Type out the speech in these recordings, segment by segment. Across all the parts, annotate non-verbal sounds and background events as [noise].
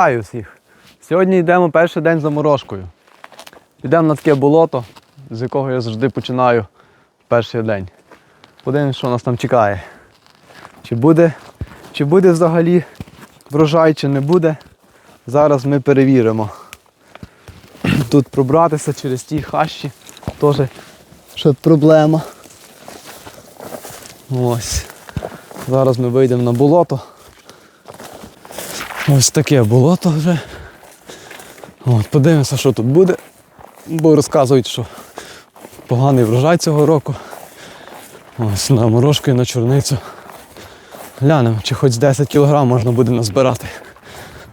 Вітаю всіх! Сьогодні йдемо перший день за морожкою. Йдемо на таке болото, з якого я завжди починаю перший день. Подивимось, що нас там чекає. Чи буде, чи буде взагалі врожай, чи не буде. Зараз ми перевіримо. [clears throat] Тут пробратися через ті хащі теж ще проблема. Ось. Зараз ми вийдемо на болото. Ось таке болото вже. От, подивимося, що тут буде. Бо розказують, що поганий врожай цього року. Ось на морожку і на чорницю. Глянемо, чи хоч 10 кг можна буде назбирати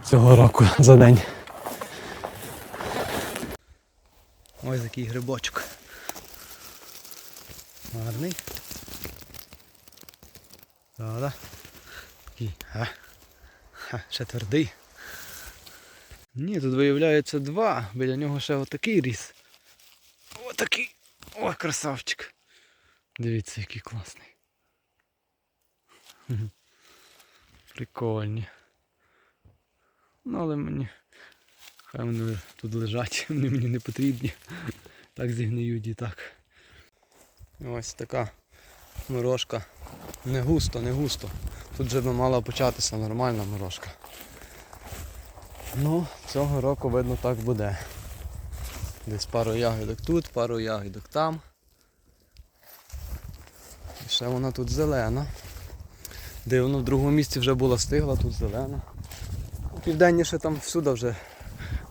цього року за день. Ось такий грибочок. Гарний. Да-да. Такий, а. Ха, ще твердий. Ні, тут виявляється два. Біля нього ще отакий ріс. Отакий. О, красавчик. Дивіться, який класний. Прикольні. Ну, але мені. Хай вони тут лежать, [laughs] вони мені не потрібні. Так зігниють і так. Ось така морожка. Не густо, не густо. Тут вже би мала початися нормальна морожка. Ну, цього року видно так буде. Десь пару ягідок тут, пару ягідок там. І ще вона тут зелена. Дивно, в другому місці вже була стигла, тут зелена. Південніше там всюди вже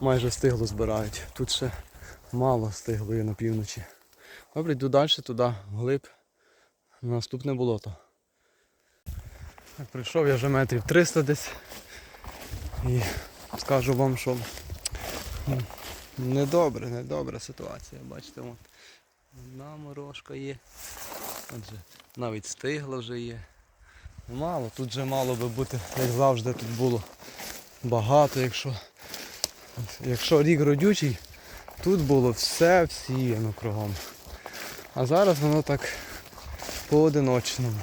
майже стигло збирають. Тут ще мало стиглої на півночі. Добре, йду далі туди, вглиб, на наступне болото. Прийшов я вже метрів 300 десь. І скажу вам, що недобре, недобра ситуація. Bачите, от одна морожка є. Отже, навіть стигла вже є. Мало, тут вже мало би бути, як завжди тут було багато, якщо, якщо рік родючий, тут було все всіяно кругом. А зараз воно так поодиночному.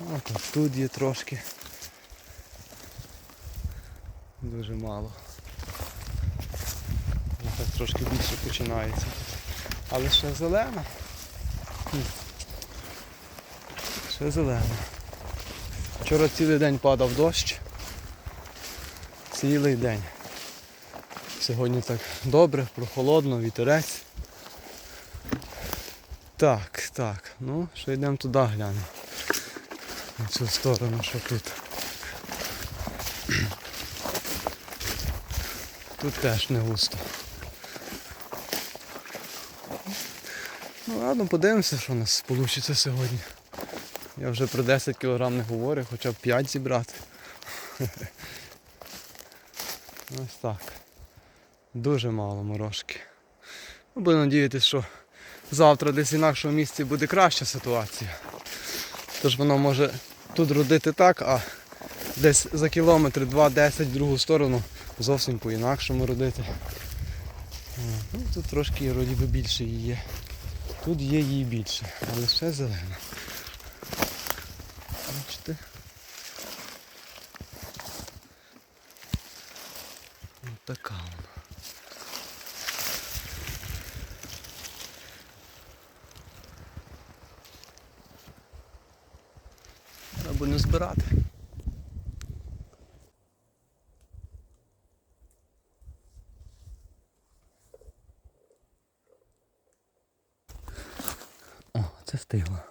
От ось тут є трошки. Дуже мало. Ну, Так трошки більше починається. Але ще зелена. Ще зелена. Вчора цілий день падав дощ. Цілий день. Сьогодні так добре, прохолодно, вітерець. Так, так, ну, ще йдемо туди глянемо. На цю сторону, що тут. Тут теж не густо. Ну ладно, подивимося, що у нас вийде сьогодні. Я вже про 10 кг не говорю, хоча б 5 зібрати. [laughs] Ось так. Дуже мало морожки. Ну, Буду надіятися, що завтра десь в інакшому місці буде краща ситуація. Тож воно може тут родити так, а десь за кілометр 2-10 в другу сторону зовсім по-інакшому родити. Ну, тут трошки вроді би більше її є. Тут є її більше, але ще зелена. Бачите? Ось така вона. Не збирати. О, це встигла.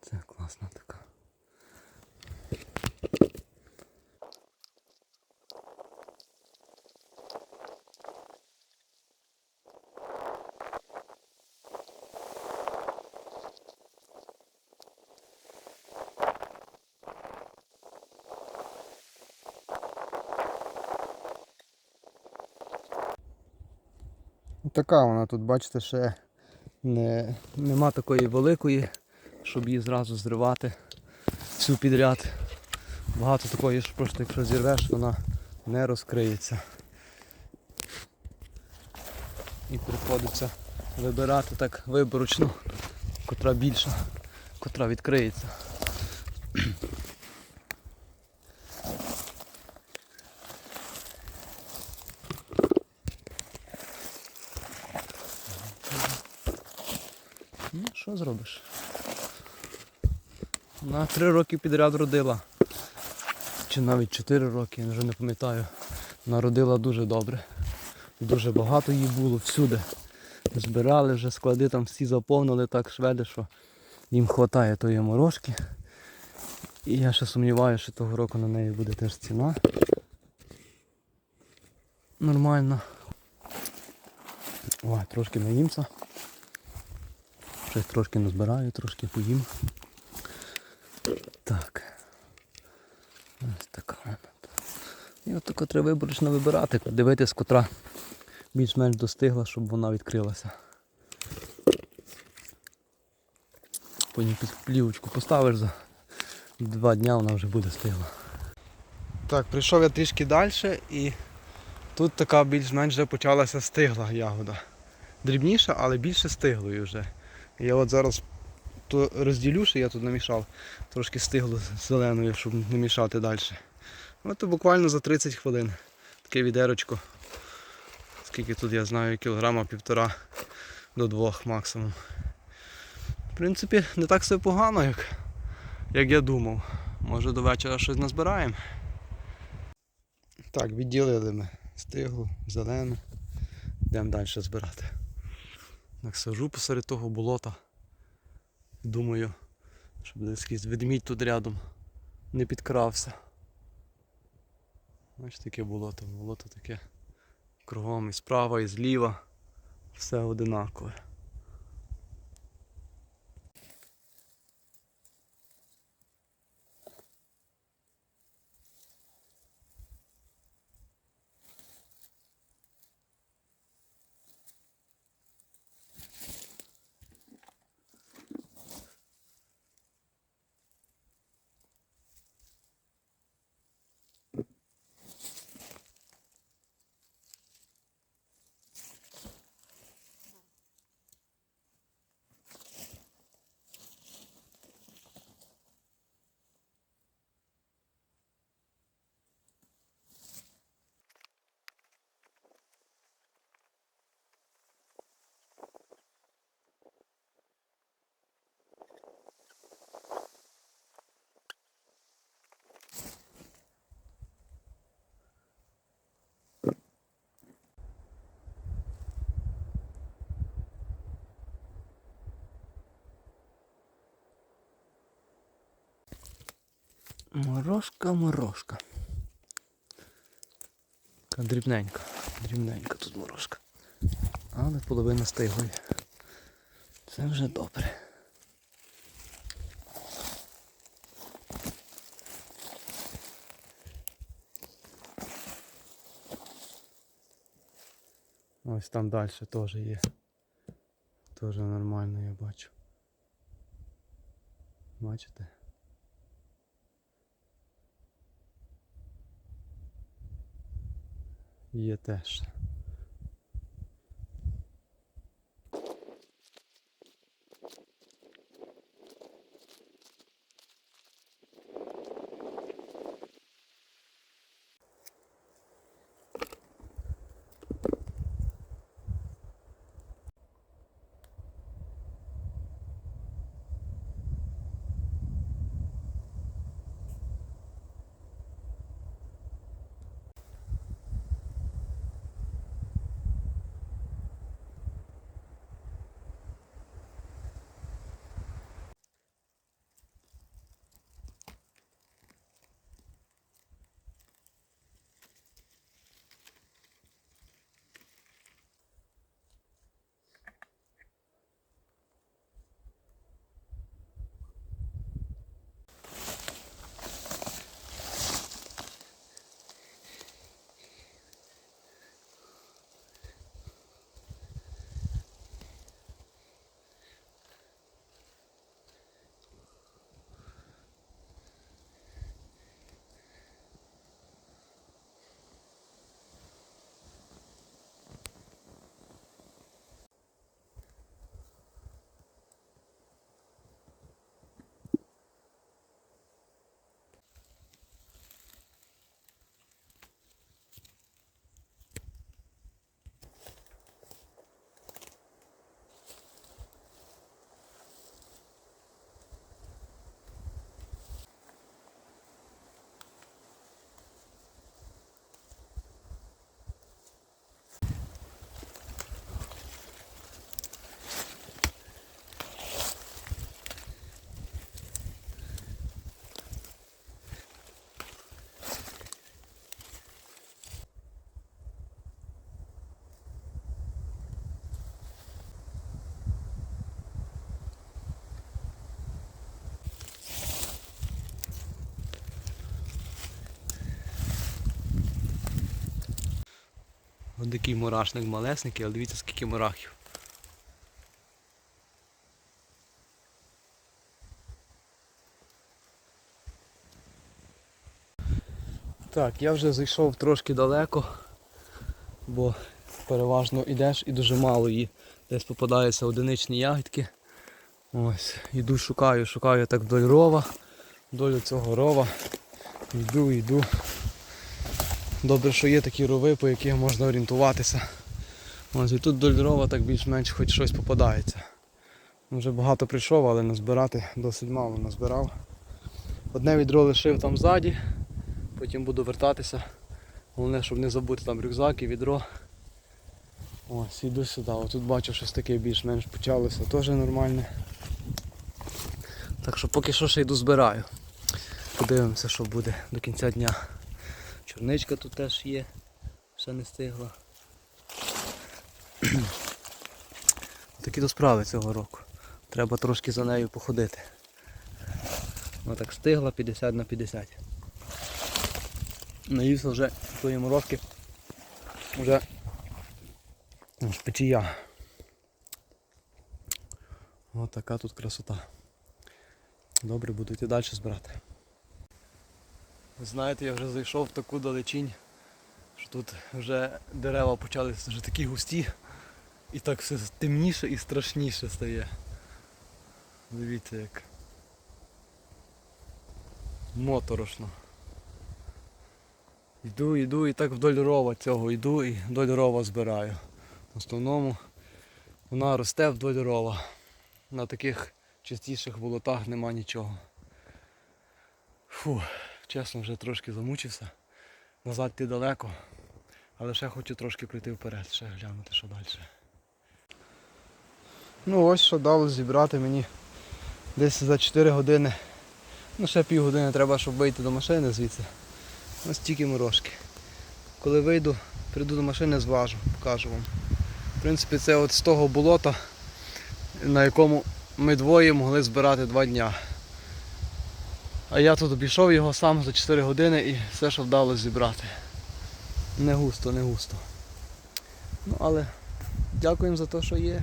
Це класна така. Така вона тут, бачите, ще не, нема такої великої, щоб її зразу зривати всю підряд. Багато такої, що просто якщо зірвеш, вона не розкриється. І приходиться вибирати так виборочно, котра більша, котра відкриється. що зробиш? На три роки підряд родила. Чи навіть чотири роки, я вже не пам'ятаю. Народила дуже добре. Дуже багато її було всюди. Збирали вже склади там всі заповнили так шведи, що їм вистачає тої морожки. І я ще сумніваюся, що того року на неї буде теж ціна. Нормально. Ой, трошки наїмся. Щось трошки назбираю, трошки поїм. Так. Ось така. І от тако треба виборочно вибирати, дивитись, котра більш-менш достигла, щоб вона відкрилася. Потім під плівочку поставиш за два дня вона вже буде стигла. Так, прийшов я трішки далі і тут така більш-менш вже почалася стигла ягода. Дрібніша, але більше стиглою вже. Я от зараз то розділю, що я тут намішав, трошки стигло зеленою, щоб не мішати далі. От буквально за 30 хвилин. Таке відерочко. Скільки тут я знаю, кілограма півтора до двох максимум. В принципі, не так все погано, як, як я думав. Може до вечора щось назбираємо. Так, відділили ми стиглу, зелену. Йдемо далі збирати. Так сажу посеред того болота. Думаю, щоб десь якийсь ведмідь тут рядом не підкрався. Бачите, таке болото, болото таке кругом і справа, і зліва. Все одинакове. Морожка, морожка. Така дрібненька, дрібненька тут морожка. Але половина стиглої. Це вже добре. Ось там далі теж є. Теж нормально я бачу. Бачите? Є теж. Ось такий мурашник малесенький, але дивіться скільки мурахів. Так, я вже зайшов трошки далеко, бо переважно йдеш і дуже мало її. Десь попадаються одиничні ягідки. Ось, іду шукаю, шукаю так вдоль рова, вдоль цього рова. Йду, йду. Добре, що є такі рови, по яких можна орієнтуватися. Ось і тут вдоль рова так більш-менш хоч щось попадається. Вже багато прийшов, але назбирати досить мало назбирав. Одне відро лишив там ззаді, потім буду вертатися. Головне, щоб не забути там рюкзак і відро. Ось, іду сюди. Ось тут бачу щось таке більш-менш почалося, теж нормальне. Так що поки що ще йду збираю. Подивимося, що буде до кінця дня. Чорничка тут теж є, ще не стигла. [clears throat] Такі до справи цього року. Треба трошки за нею походити. Вона так стигла 50 на 50. Наївся вже тої морозки. Вже аж печія. Ось така тут красота. Добре, буду йти далі збирати. Ви знаєте, я вже зайшов в таку далечінь, що тут вже дерева почалися вже такі густі і так все темніше і страшніше стає. Дивіться як. Моторошно. Йду, йду і так вдоль рова цього йду і вдоль рова збираю. В основному вона росте вдоль рова. На таких чистіших болотах нема нічого. Фу, чесно, вже трошки замучився. Назад йти далеко. Але ще хочу трошки пройти вперед, ще глянути, що далі. Ну ось що дало зібрати мені десь за 4 години. Ну ще пів години треба, щоб вийти до машини звідси. Ось тільки морожки. Коли вийду, прийду до машини, зважу, покажу вам. В принципі, це от з того болота, на якому ми двоє могли збирати два дня. А я тут обійшов його сам за 4 години і все, що вдалося зібрати. Не густо, не густо. Ну але дякуємо за те, що є.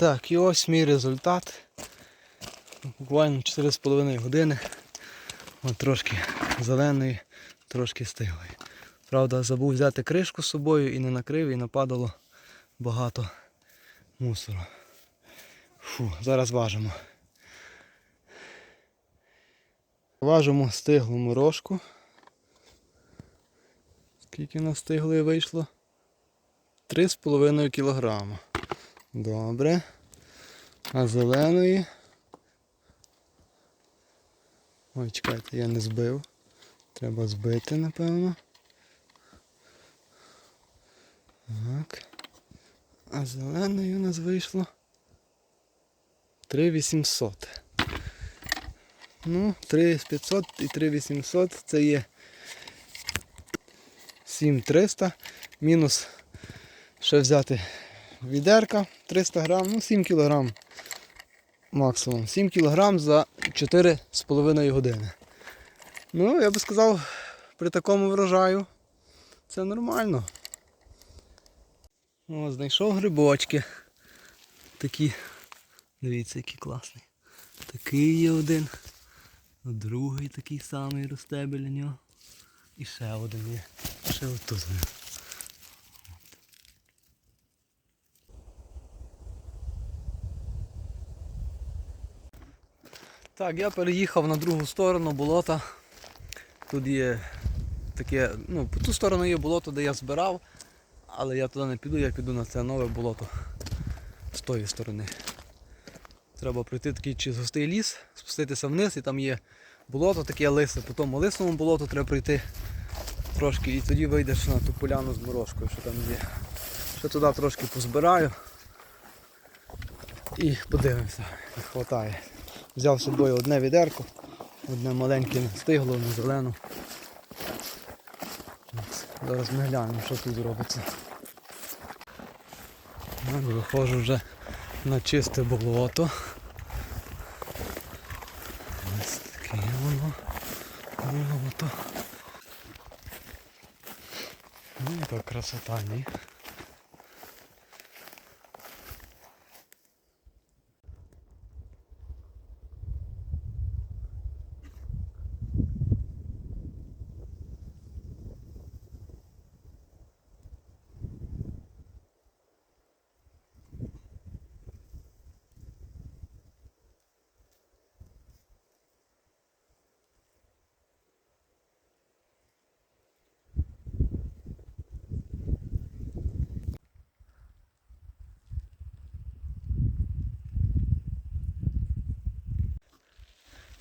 Так, і ось мій результат. Буквально 4,5 години. От трошки зеленої, трошки стиглої. Правда, забув взяти кришку з собою і не накрив, і нападало багато мусору. Фу, зараз важимо. Важимо стиглу морожку. Скільки на стиглої вийшло? 3,5 кілограма. Добре. А зеленої. Ой, чекайте, я не збив. Треба збити, напевно. Так. А зеленої у нас вийшло 3800. Ну, 3500 і 3800 це є 7300. Мінус ще взяти відерка 300 грам, ну 7 кілограм максимум. 7 кілограм за 4,5 години. Ну, я би сказав, при такому врожаю це нормально. О, знайшов грибочки. Такі, дивіться, який класний. Такий є один. Другий такий самий росте біля нього. І ще один є. Ще отут. Так, я переїхав на другу сторону болота. Тут є таке, ну, по ту сторону є болото, де я збирав, але я туди не піду, я піду на це нове болото з тої сторони. Треба пройти такий чистий ліс, спуститися вниз і там є болото таке лисе, по тому лисному болоту треба пройти трошки і тоді вийдеш на ту поляну з морожкою, що там є. Ще туди трошки позбираю і подивимося, як хватає. Взяв з собою одне відерко, одне маленьке стигло, не зелену. Зараз ми глянемо, що тут робиться. От, Виходжу вже на чисте болото. Ось таке воно. Болото. Ну, яка красота, ні?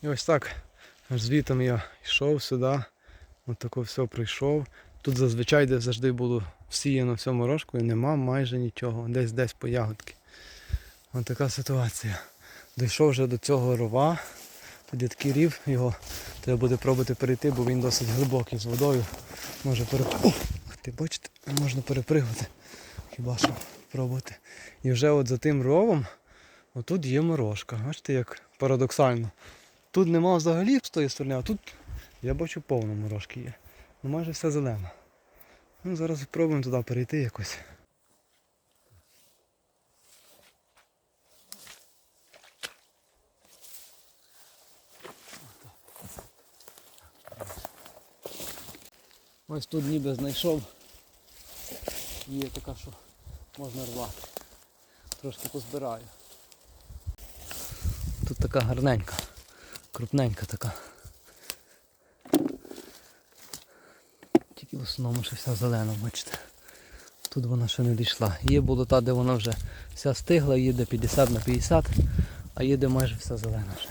І ось так звітом я йшов сюди, от тако все прийшов. Тут зазвичай де завжди було всіяно все морожкою, нема майже нічого, десь десь по ягодки. Ось така ситуація. Дійшов вже до цього рова, є такий рів, його треба буде пробувати перейти, бо він досить глибокий з водою. Може переп... Ти бачите, можна перепригати. Хіба що пробувати. І вже от за тим ровом отут є морожка. Бачите, як парадоксально. Тут нема взагалі з тої сторони, а тут я бачу повно морожки є. Ну майже все зелено. Ну, зараз спробуємо туди перейти якось. Ось тут ніби знайшов. Є така, що можна рвати. Трошки позбираю. Тут така гарненька крупненька така. Тільки в основному ще вся зелена, бачите. Тут вона ще не дійшла. Є болота, де вона вже вся стигла, є де 50 на 50, а є де майже вся зелена ще.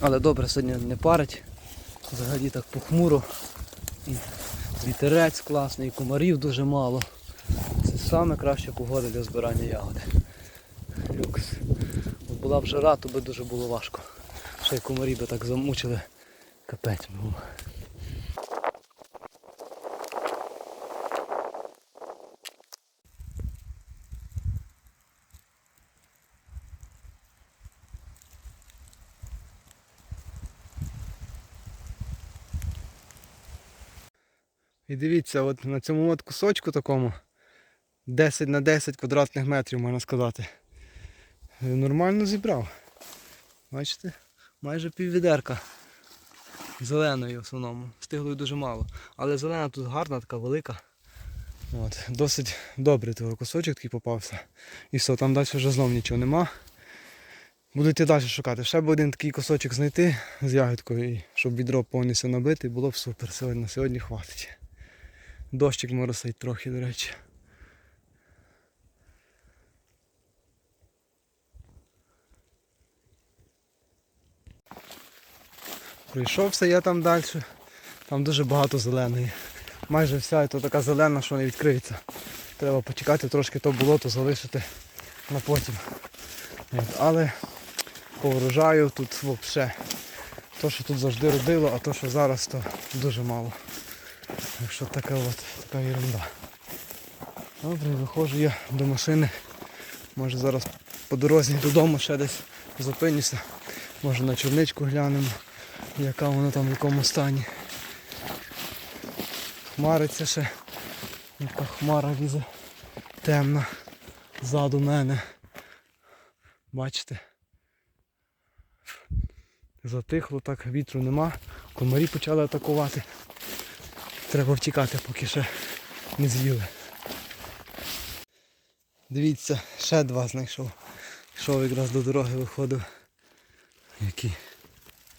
Але добре сьогодні не парить. Взагалі так похмуро. І вітерець класний, і комарів дуже мало. Саме краща погода для збирання ягоди. Люкс. От Була б жара, то би дуже було важко. Ще й комарі би так замучили. Капець був. І дивіться, от на цьому от кусочку такому 10 на 10 квадратних метрів, можна сказати. е, Нормально зібрав. Бачите? Майже піввідерка. Зеленої в основному. Стиглої дуже мало. Але зелена тут гарна, така велика. От. Досить добрий того кусочок такий попався. І все, там далі вже знов нічого нема. Буду йти далі шукати. Ще б один такий кусочок знайти з ягідкою, і щоб відро повністю набити, було б супер. Сьогодні, сьогодні хватить. Дощик моросить трохи, до речі. Прийшовся я там далі. Там дуже багато зеленої. Майже вся то така зелена, що не відкриється. Треба почекати трошки то болото залишити на потім. От, Але по врожаю тут взагалі. То, що тут завжди родило, а то, що зараз, то дуже мало. Так що така от така ерунда. Добре, виходжу я до машини. Може зараз по дорозі додому ще десь зупинюся. Може на чорничку глянемо, яка вона там в якому стані. Хмариться ще. Яка хмара лізе темна ззаду мене. Бачите? Затихло так, вітру нема. Комарі почали атакувати. Треба втікати, поки ще не з'їли. Дивіться, ще два знайшов. Йшов якраз до дороги виходив. Які?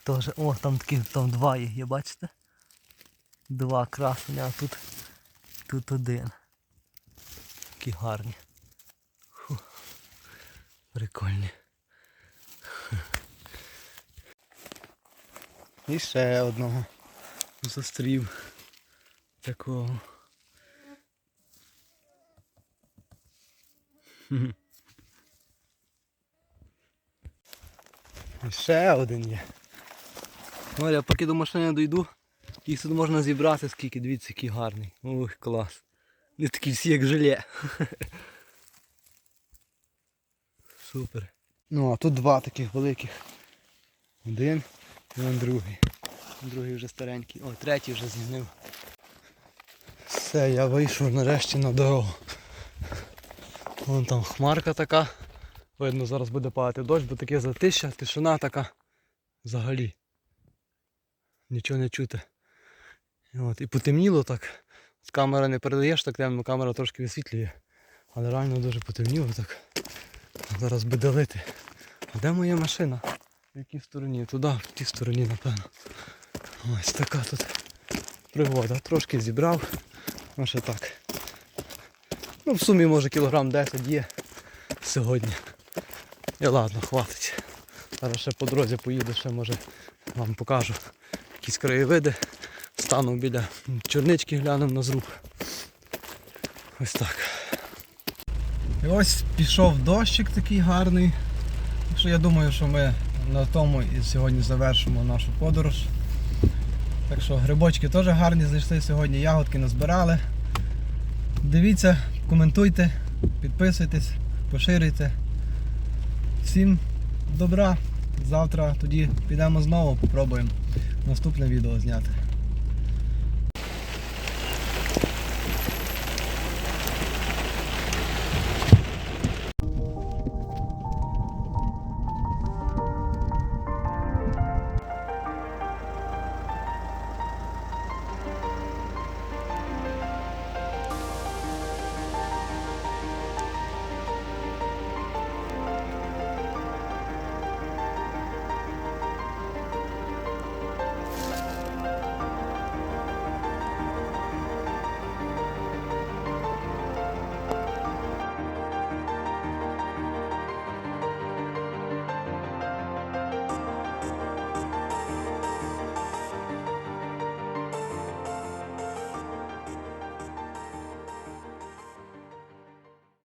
Тоже, о, там такі, там два є, бачите? Два красені, а тут, тут один. Такі гарні. Фу. Прикольні. І ще одного зустрів. Такого. І ще один є. Ну, я поки до машини дойду, їх тут можна зібрати скільки, дивіться, який гарний. Ух, клас. Не такі всі як желе. [laughs] Супер. Ну а тут два таких великих. Один і он другий. Другий вже старенький. О, третій вже згнив. Все, я вийшов нарешті на дорогу. Вон там хмарка така. Видно, зараз буде падати дощ, бо таке затища, тишина така взагалі. Нічого не чути. От, і потемніло так. З камери не передаєш так темно, камера трошки висвітлює. Але реально дуже потемніло так. Зараз буде лити. А де моя машина? В якій стороні? Туди, в тій стороні, напевно. Ось така тут пригода. Трошки зібрав. Ну ще так. Ну в сумі може кілограм 10 є сьогодні. І ладно, хватить. Зараз ще по дорозі поїду, ще може вам покажу якісь краєвиди. Стану біля чорнички, глянемо на зруб. Ось так. І ось пішов дощик такий гарний. Так що я думаю, що ми на тому і сьогодні завершимо нашу подорож. Так що грибочки теж гарні знайшли сьогодні, ягодки назбирали. Дивіться, коментуйте, підписуйтесь, поширюйте. Всім добра. Завтра тоді підемо знову, попробуємо наступне відео зняти.